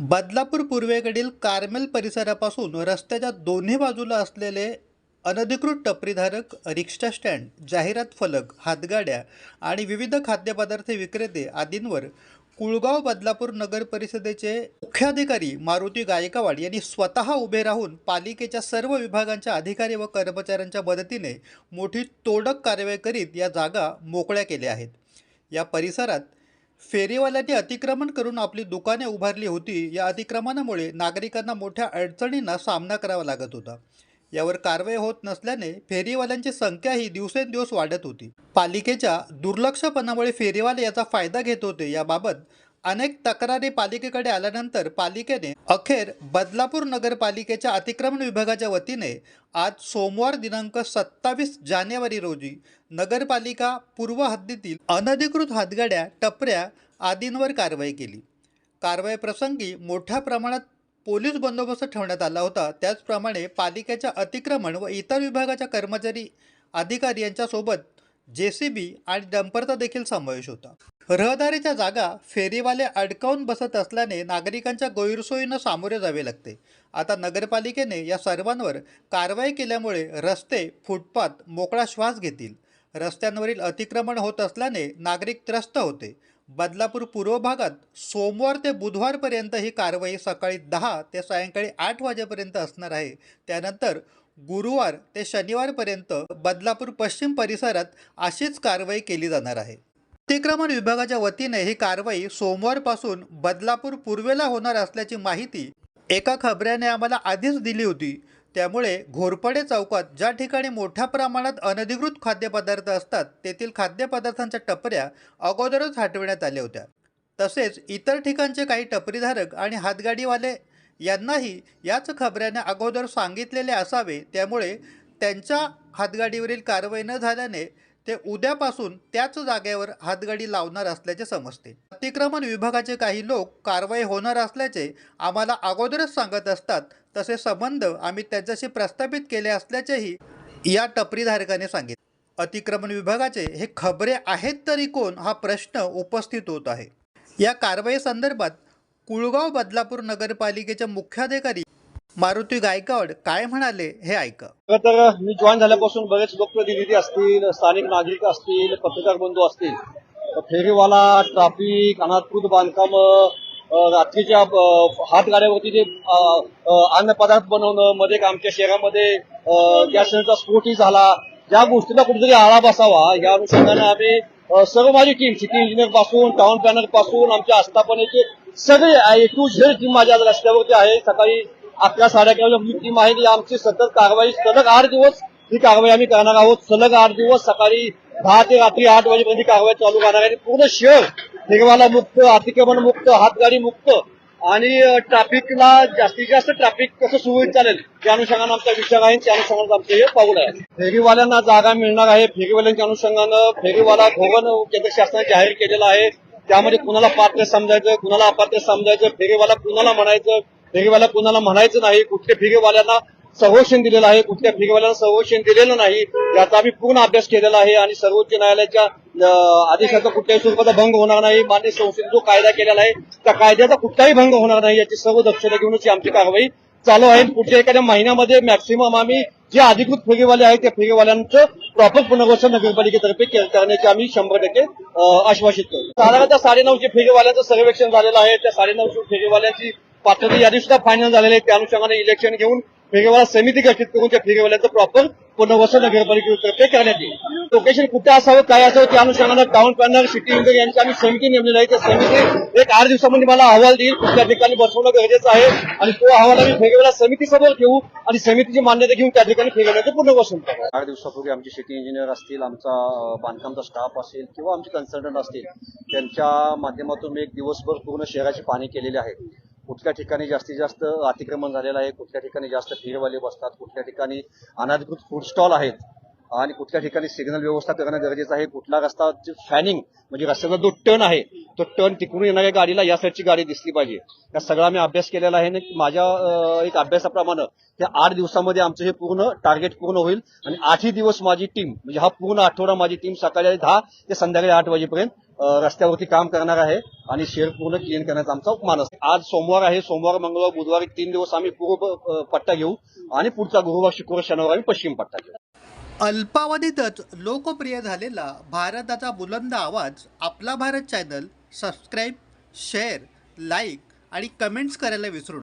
बदलापूर पूर्वेकडील कार्मेल परिसरापासून रस्त्याच्या दोन्ही बाजूला असलेले अनधिकृत टपरीधारक रिक्षा स्टँड जाहिरात फलक हातगाड्या आणि विविध खाद्यपदार्थ विक्रेते आदींवर कुळगाव बदलापूर नगर परिषदेचे मुख्याधिकारी मारुती गायकवाड यांनी स्वतः उभे राहून पालिकेच्या सर्व विभागांच्या अधिकारी व कर्मचाऱ्यांच्या मदतीने मोठी तोडक कारवाई करीत या जागा मोकळ्या केल्या आहेत. या परिसरात फेरीवाल्यांनी अतिक्रमण करून आपली दुकाने उभारली होती. या अतिक्रमणामुळे नागरिकांना मोठ्या अडचणींना सामना करावा लागत होता. यावर कारवाई होत नसल्याने फेरीवाल्यांची संख्याही दिवसेंदिवस वाढत होती. पालिकेच्या दुर्लक्षपणामुळे फेरीवाले याचा फायदा घेत होते. याबाबत अनेक तक्रारी पालिकेकडे आल्यानंतर पालिकेने अखेर बदलापूर नगरपालिकेच्या अतिक्रमण विभागाच्या वतीने आज सोमवार दिनांक सत्तावीस जानेवारी रोजी नगरपालिका पूर्व हद्दीतील अनधिकृत हातगाड्या टपऱ्या आदींवर कारवाई केली. कारवाई प्रसंगी मोठ्या प्रमाणात पोलीस बंदोबस्त ठेवण्यात आला होता. त्याचप्रमाणे पालिकेच्या अतिक्रमण व इतर विभागाच्या कर्मचारी अधिकारी यांच्यासोबत जे सी बी आणि डंपरचा देखील समावेश होता. रहदारीच्या जागा फेरीवाले अडकावून बसत असल्याने नागरिकांच्या गैरसोयीनं सामोरे जावे लागते. आता नगरपालिकेने या सर्वांवर कारवाई केल्यामुळे रस्ते फुटपाथ मोकळा श्वास घेतील. रस्त्यांवरील अतिक्रमण होत असल्याने नागरिक त्रस्त होते. बदलापूर पूर्व भागात सोमवार ते बुधवारपर्यंत ही कारवाई सकाळी दहा ते सायंकाळी आठ वाजेपर्यंत असणार आहे. त्यानंतर गुरुवार ते शनिवारपर्यंत बदलापूर पश्चिम परिसरात अशीच कारवाई केली जाणार आहे. अतिक्रमण विभागाच्या वतीने ही कारवाई सोमवारपासून बदलापूर पूर्वेला होणार असल्याची माहिती एका खबऱ्याने आम्हाला आधीच दिली होती. त्यामुळे घोरपडे चौकात ज्या ठिकाणी मोठ्या प्रमाणात अनधिकृत खाद्यपदार्थ असतात तेथील खाद्यपदार्थांच्या टपऱ्या अगोदरच हटविण्यात आल्या होत्या. तसेच इतर ठिकाणचे काही टपरीधारक आणि हातगाडीवाले यांनाही याच खबऱ्याने अगोदर सांगितलेले असावे. त्यामुळे त्यांच्या हातगाडीवरील कारवाई न झाल्याने ते उद्यापासून त्याच जागेवर हातगाडी लावणार असल्याचे समजते. अतिक्रमण विभागाचे काही लोक कारवाई होणार असल्याचे आम्हाला अगोदरच सांगत असतात. तसे संबंध आम्ही त्यांच्याशी प्रस्थापित केले असल्याचेही या टपरीधारकाने सांगितले. अतिक्रमण विभागाचे हे खबरे आहेत तरी कोण हा प्रश्न उपस्थित होत आहे. या कारवाई संदर्भात कुळगाव बदलापूर नगरपालिकेच्या मुख्याधिकारी मारुती गायकवाड काय म्हणाले हे ऐका. तर मी जॉईन झाल्यापासून बरेच लोकप्रतिनिधी असतील स्थानिक नागरिक असतील पत्रकार बंधू असतील. फेरीवाला ट्राफिक अनाथकृत बांधकाम रात्रीच्या हातगाड्यावरती जे अन्न पदार्थ बनवणं मध्ये आमच्या शहरामध्ये गॅस सिलेंडरचा स्फोटही झाला. या गोष्टीला कुठेतरी आळा बसावा या अनुषंगाने आम्ही सर्व माझी टीम सिटी इंजिनियरपासून टाउन प्लॅनरपासून आमच्या आस्थापनेचे सगळे ए टू झेड टीम माझ्या आज रस्त्यावरती आहे. सकाळी अकरा साडे अकरा टीम आहे. आमची सतत कारवाई सलग आठ दिवस ही कारवाई आम्ही करणार आहोत. सलग आठ दिवस सकाळी दहा ते रात्री आठ वाजेपर्यंत कारवाई चालू करणार आहे. आणि पूर्ण शहर फेरवाला मुक्त अतिक्रमण मुक्त हातगाडी मुक्त आणि ट्रॅफिकला जास्तीत जास्त ट्रॅफिक कसं सुरळीत चालेल त्या अनुषंगानं आमचा विचार आहे त्या अनुषंगानं आमचं हे पाऊल आहे. फेरीवाल्यांना जागा मिळणार आहे. फेरीवाल्यांच्या अनुषंगानं फेरीवाला धोरण केंद्र शासनाने जाहीर केलेलं आहे. त्यामध्ये कुणाला पात्र समजायचं कुणाला अपात्र समजायचं फेरीवाला कुणाला म्हणायचं फेरीवाला कुणाला म्हणायचं नाही. कुठल्या फेरीवाल्यांना संरक्षण दिलेलं आहे कुठल्या फेरीवाल्यांना संरक्षण दिलेलं नाही याचा आम्ही पूर्ण अभ्यास केलेला आहे आणि सर्वोच्च न्यायालयाच्या आदेशाचा कुठल्याही स्वरूपाचा भंग होणार नाही. मान्य संस्थेने जो कायदा केलेला आहे त्या कायद्याचा कुठलाही भंग होणार नाही याची सर्व दक्षता घेऊनच आमची कारवाई चालू आहे. पुढच्या एखाद्या महिन्यामध्ये मॅक्सिमम आम्ही जे अधिकृत फेरीवाले आहेत त्या फेरीवाल्यांचं प्रॉपर पुनर्वसन नगरपालिकेतर्फे करण्याचे आम्ही शंभर टक्के आश्वासित करू साधारणतः साडेनऊशे फेरीवाल्यांचं सर्वेक्षण झालेलं आहे त्या साडेनऊशे फेरीवाल्यांची पात्रता यादी सुद्धा फायनल झालेली आहे. त्या अनुषंगाने इलेक्शन घेऊन फेरीवाला समिती गठीत करून त्या फेरीवाल्याचं प्रॉपर पुनर्वसन नगरपालिकेतर्फे करण्यात येईल. लोकेशन कुठे असावं काय असावं त्या अनुषंगानं टाउन प्लॅनर सिटी इंजिनियर यांची आम्ही समिती नेमलेली आहे. त्या समिती एक आठ दिवसामध्ये मला अहवाल देईल. कुठल्या ठिकाणी बसवणं गरजेचं आहे आणि तो अहवाल आम्ही फेरीवाला समितीसमोर घेऊ आणि समितीची मान्यता घेऊन त्या ठिकाणी फेरीवाल्याचं पुनर्वसन करू. आठ दिवसापूर्वी आमचे सिटी इंजिनियर असतील आमचा बांधकामचा स्टाफ असेल किंवा आमचे कन्सल्टंट असतील त्यांच्या माध्यमातून एक दिवसभर पूर्ण शहराची पाणी केलेली आहे. कुठल्या ठिकाणी जास्तीत जास्त अतिक्रमण झालेलं आहे कुठल्या ठिकाणी जास्त भीडवाले बसतात कुठल्या ठिकाणी अनाधिकृत फूड स्टॉल आहेत आणि कुठल्या ठिकाणी सिग्नल व्यवस्था करणं गरजेचं आहे कुठला रस्ता फॅनिंग म्हणजे रस्त्याचा जो टर्न आहे तो टर्न तिकडून येणाऱ्या गाडीला या साईडची गाडी दिसली पाहिजे. या सगळा मी अभ्यास केलेला आहे आणि माझ्या एक अभ्यासाप्रमाणे त्या आठ दिवसामध्ये आमचं हे पूर्ण टार्गेट पूर्ण होईल आणि आठही दिवस माझी टीम म्हणजे हा पूर्ण आठवडा माझी टीम सकाळी दहा ते संध्याकाळी आठ वाजेपर्यंत रस्त्यावरती काम करणार आहे. आणि शेड पूर्ण क्लीन करण्याचा आमचा उपमान असतो. आज सोमवार आहे. सोमवार मंगळवार बुधवार तीन दिवस आम्ही पूर्व पट्टा घेऊ आणि पुढचा गुरुवार शुक्रवार शनिवार आम्ही पश्चिम पट्टा घेऊ. अल्पावधीतच लोकप्रिय झालेला भारताचा बुलंद आवाज आपला Bharat channel subscribe share like आणि कमेंट्स करायला विसरू